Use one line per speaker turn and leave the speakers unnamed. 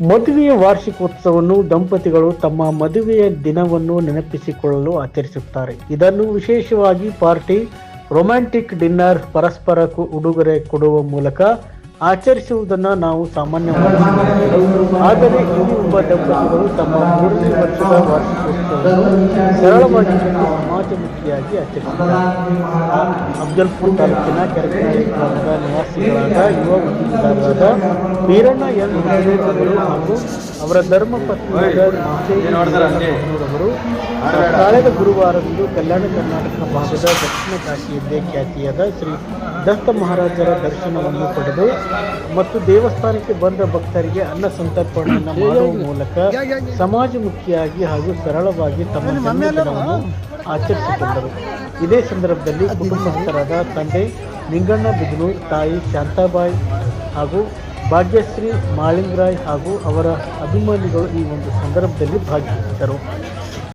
ಮದುವೆಯ ವಾರ್ಷಿಕೋತ್ಸವವನ್ನು ದಂಪತಿಗಳು ತಮ್ಮ ಮದುವೆಯ ದಿನವನ್ನು ನೆನಪಿಸಿಕೊಳ್ಳಲು ಆಚರಿಸುತ್ತಾರೆ. ಇದನ್ನು ವಿಶೇಷವಾಗಿ ಪಾರ್ಟಿ, ರೊಮ್ಯಾಂಟಿಕ್ ಡಿನ್ನರ್ ಪರಸ್ಪರ ಉಡುಗೊರೆ ಕೊಡುವ ಮೂಲಕ ಆಚರಿಸುವುದನ್ನು ನಾವು ಸಾಮಾನ್ಯವಾಗಿ. ಆದರೆ ಈ ಒಬ್ಬ ದಂಪತಿಗಳು ತಮ್ಮ ಮೂರನೇ ವರ್ಷದ ವಾರ್ಷಿಕೋತ್ಸವ ಸರಳವಾಗಿ ಸಮಾಜಮುಖಿಯಾಗಿ ಆಚರಿಸಿದ್ದಾರೆ ಅಫ್ಜಲ್ಪುರ್ ತಾಲೂಕಿನ ಕೆರೆಕನಹಳ್ಳಿ ಗ್ರಾಮದ ನಿವಾಸಿಗಳಾದ ಯುವ ಉದ್ಯಮಿದಾರರಾದ ವೀರಣ್ಣ ಎನ್ ಹಾಗೂ ಅವರ ಧರ್ಮ ಪತ್ನಿಯವರು ಕಳೆದ ಗುರುವಾರದಂದು ಕಲ್ಯಾಣ ಕರ್ನಾಟಕ ಭಾಗದ ದಕ್ಷಿಣ ಕಾಶಿಯದ್ದೇ ಖ್ಯಾತಿಯಾದ ಶ್ರೀ ದತ್ತ ಮಹಾರಾಜರ ದರ್ಶನವನ್ನು ಪಡೆದು ಮತ್ತು ದೇವಸ್ಥಾನಕ್ಕೆ ಬಂದ ಭಕ್ತರಿಗೆ ಅನ್ನ ಸಂತರ್ಪಣೆಯನ್ನು ಮಾಡುವ ಮೂಲಕ ಸಮಾಜಮುಖಿಯಾಗಿ ಹಾಗೂ ಸರಳವಾಗಿ ತಮ್ಮ ಜನ್ಮದಿನವನ್ನು ಆಚರಿಸಿಕೊಂಡರು. ಇದೇ ಸಂದರ್ಭದಲ್ಲಿ ಕುಟುಂಬಸ್ಥರಾದ ತಂದೆ ನಿಂಗಣ್ಣ ಬಿದನೂರ್ ತಾಯಿ ಶಾಂತಾಬಾಯಿ ಹಾಗೂ ಭಾಗ್ಯಶ್ರೀ ಮಾಳಿಂಗರಾಯ್ ಹಾಗೂ ಅವರ ಅಭಿಮಾನಿಗಳು ಈ ಒಂದು ಸಂದರ್ಭದಲ್ಲಿ ಭಾಗವಹಿಸಿದ್ದರು